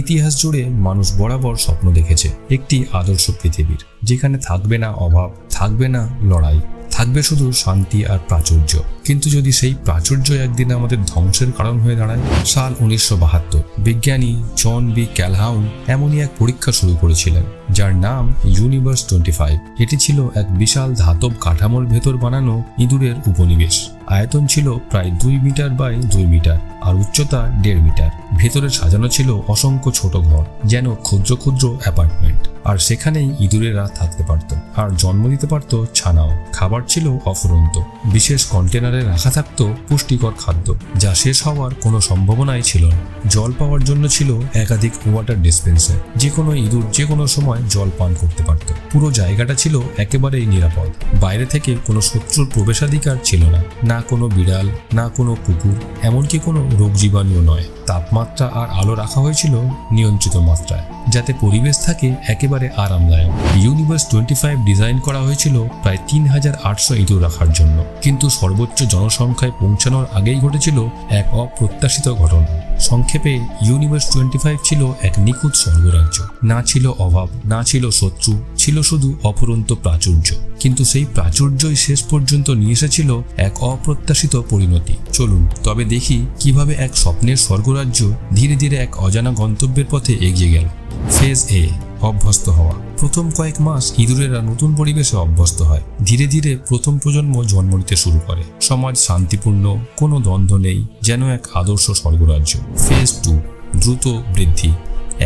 ইতিহাস জুড়ে মানুষ বরাবর স্বপ্ন দেখেছে একটি আদর্শ পৃথিবীর, যেখানে থাকবে না অভাব, থাকবে না লড়াই, থাকবে শুধু শান্তি আর প্রাচুর্য। কিন্তু যদি সেই প্রাচুর্য একদিন আমাদের ধ্বংসের কারণ হয়ে দাঁড়ায়, সাল উনিশশো বাহাত্তর, বিজ্ঞানী জন বি ক্যালহাউন এমনই এক পরীক্ষা শুরু করেছিলেন। যার নাম ইউনিভার্স টোয়েন্টি ফাইভ এটি ছিল এক বিশাল ধাতব কাঠামোর ভেতর বানানো ইঁদুরের উপনিবেশ। আয়তন ছিল প্রায় দুই মিটার বাই দুই মিটার আর উচ্চতা দেড় মিটার। ভেতরে সাজানো ছিল অসংখ্য ছোট ঘর, যেন ক্ষুদ্র ক্ষুদ্র অ্যাপার্টমেন্ট। আর সেখানেই ইঁদুরেরা থাকতে পারত আর জন্ম দিতে পারত ছানাও। খাবার ছিল অফুরন্ত। বিশেষ কন্টেনারে রাখা থাকত পুষ্টিকর খাদ্য, যা শেষ হওয়ার কোনো সম্ভাবনাই ছিল না। জল পাওয়ার জন্য ছিল একাধিক ওয়াটার ডিসপেন্সার যে কোনো ইঁদুর যে কোনো সময় জল পান করতে পারত। পুরো জায়গাটা ছিল একেবারেই নিরাপদ। বাইরে থেকে কোনো শত্রুর প্রবেশাধিকার ছিল না। না কোনো বিড়াল, না কোনো কুকুর, এমনকি কোনো রোগ জীবাণুও নয়। তাপমাত্রা আর আলো রাখা হয়েছিল নিয়ন্ত্রিত মাত্রায়, যাতে পরিবেশ থাকে একেবারে আরামদায়ক। ইউনিভার্স টোয়েন্টি ফাইভ ডিজাইন করা হয়েছিল প্রায় তিন হাজার আটশো ইঁদুর রাখার জন্য। কিন্তু সর্বোচ্চ জনসংখ্যায় পৌঁছানোর আগেই ঘটেছিল এক অপ্রত্যাশিত ঘটনা। সংক্ষেপে ইউনিভার্স টোয়েন্টি ফাইভ ছিল এক নিখুঁত স্বর্গরাজ্য। না ছিল অভাব, না ছিল শত্রু ছিল শুধু অপরন্ত প্রাচুর্য। কিন্তু সেই প্রাচুর্যই শেষ পর্যন্ত নিয়ে এসেছিল এক অপ্রত্যাশিত পরিণতি। চলুন, তবে দেখি কীভাবে এক স্বপ্নের স্বর্গরাজ্য ধীরে ধীরে এক অজানা গন্তব্যের পথে এগিয়ে গেল। ফেজ এ, অভ্যস্ত হওয়া। প্রথম কয়েক মাস ইঁদুরেরা নতুন পরিবেশে অভ্যস্ত হয়। ধীরে ধীরে প্রথম প্রজন্ম জন্ম নিতে শুরু করে। সমাজ শান্তিপূর্ণ, কোনো দ্বন্দ্ব নেই, যেন এক আদর্শ স্বর্গরাজ্য। ফেজ টু, দ্রুত বৃদ্ধি।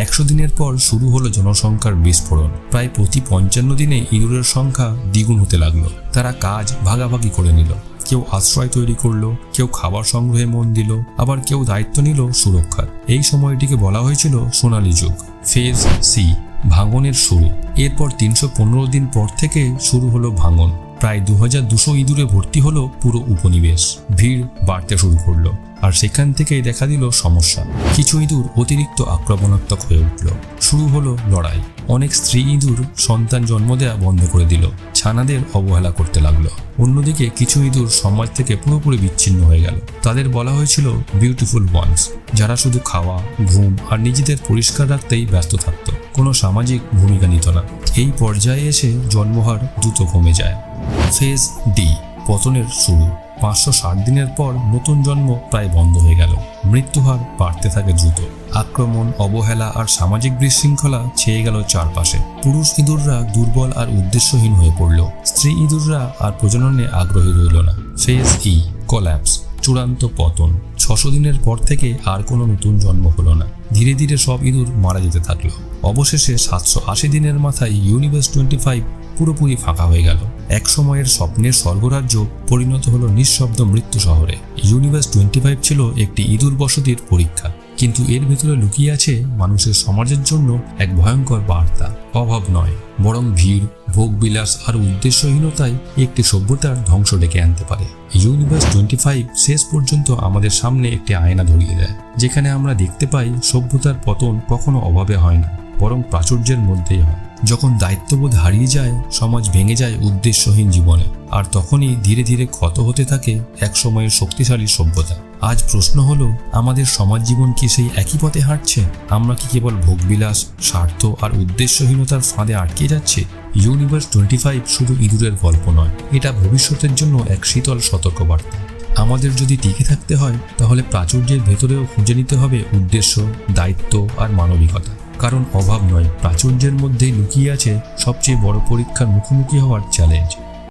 একশো দিনের পর শুরু হলো জনসংখ্যার বিস্ফোরণ। প্রায় প্রতি পঞ্চান্ন দিনে ইঁদুরের সংখ্যা দ্বিগুণ হতে লাগল। তারা কাজ ভাগাভাগি করে নিল। কেউ আশ্রয় তৈরি করল, কেউ খাবার সংগ্রহে মন দিল, আবার কেউ দায়িত্ব নিল সুরক্ষার। এই সময়টিকে বলা হয়েছিল সোনালী যুগ। ফেজ সি, ভাঙনের শুরু। এরপর তিনশো পনেরো দিন পর থেকে শুরু হলো ভাঙন। প্রায় দু হাজার দুশো ইঁদুরে ভর্তি হলো পুরো উপনিবেশ। ভিড় বাড়তে শুরু করল। আর সেখান থেকেই দেখা দিল সমস্যা। কিছু ইঁদুর অতিরিক্ত আক্রমণাত্মক হয়ে উঠল। শুরু হলো লড়াই। অনেক স্ত্রী ইঁদুর সন্তান জন্ম দেওয়া বন্ধ করে দিল। ছানাদের অবহেলা করতে লাগল। অন্যদিকে কিছু ইঁদুর সমাজ থেকে পুরোপুরি বিচ্ছিন্ন হয়ে গেল। তাদের বলা হয়েছিল বিউটিফুল ওয়ান্স যারা শুধু খাওয়া, ঘুম আর নিজেদের পরিষ্কার রাখতেই ব্যস্ত থাকত। কোনো সামাজিক ভূমিকা নিত না। এই পর্যায়ে এসে জন্মহার দ্রুত কমে যায়। ফেজ ডি, পতনের শুরু। পাঁচশো ষাট দিনের পর নতুন জন্ম প্রায় বন্ধ হয়ে গেল। মৃত্যুহার বাড়তে থাকে দ্রুত। আক্রমণ, অবহেলা আর সামাজিক বিশৃঙ্খলা ছেয়ে গেল চারপাশে। পুরুষ ইঁদুররা দুর্বল আর উদ্দেশ্যহীন হয়ে পড়ল। স্ত্রী ইঁদুররা আর প্রজননে আগ্রহী রইল না। ফেজ ই কল্যাপস চূড়ান্ত পতন। ছশো দিনের পর থেকে আর কোনো নতুন জন্ম হলো না। ধীরে ধীরে সব ইঁদুর মারা যেতে থাকল। অবশেষে সাতশো আশি দিনের মাথায় ইউনিভার্স টোয়েন্টি ফাইভ পুরোপুরি ফাঁকা হয়ে গেল। এক সময়ের স্বপ্নের স্বর্গরাজ্য পরিণত হলো নিঃশব্দ মৃত্যু শহরে। ইউনিভার্স টোয়েন্টি ফাইভ ছিল একটি ইঁদুর বসতির পরীক্ষা। কিন্তু এর ভেতরে লুকিয়ে আছে মানুষের সমাজের জন্য এক ভয়ঙ্কর বার্তা। অভাব নয়, বরং ভিড়, ভোগবিলাস আর উদ্দেশ্যহীনতাই একটি সভ্যতার ধ্বংস ডেকে আনতে পারে। ইউনিভার্স টোয়েন্টি ফাইভ শেষ পর্যন্ত আমাদের সামনে একটি আয়না ধরিয়ে দেয়, যেখানে আমরা দেখতে পাই সভ্যতার পতন কখনো অভাবে হয় না, বরং প্রাচুর্যের মধ্যেই হয়। যখন দায়িত্ববোধ হারিয়ে যায়, সমাজ ভেঙে যায় উদ্দেশ্যহীন জীবনে। আর তখনই ধীরে ধীরে ক্ষত হতে থাকে এক সময়ের শক্তিশালী সভ্যতা। আজ প্রশ্ন হলো, আমাদের সমাজ জীবন কি সেই একই পথে হাঁটছে? আমরা কি কেবল ভোগবিলাস, স্বার্থ আর উদ্দেশ্যহীনতার ফাঁদে আটকে যাচ্ছে? ইউনিভার্স টোয়েন্টি ফাইভ শুধু ইঁদুরের গল্প নয়, এটা ভবিষ্যতের জন্য এক শীতল সতর্কবার্তা। আমাদের যদি টিকে থাকতে হয়, তাহলে প্রাচুর্যের ভেতরেও খুঁজে নিতে হবে উদ্দেশ্য, দায়িত্ব আর মানবিকতা। কারণ অভাব নয়। প্রাচুর্যের মধ্যে লুকিয়ে আছে সবচেয়ে বড় পরীক্ষার মুখোমুখি হওয়ার চ্যালেঞ্জ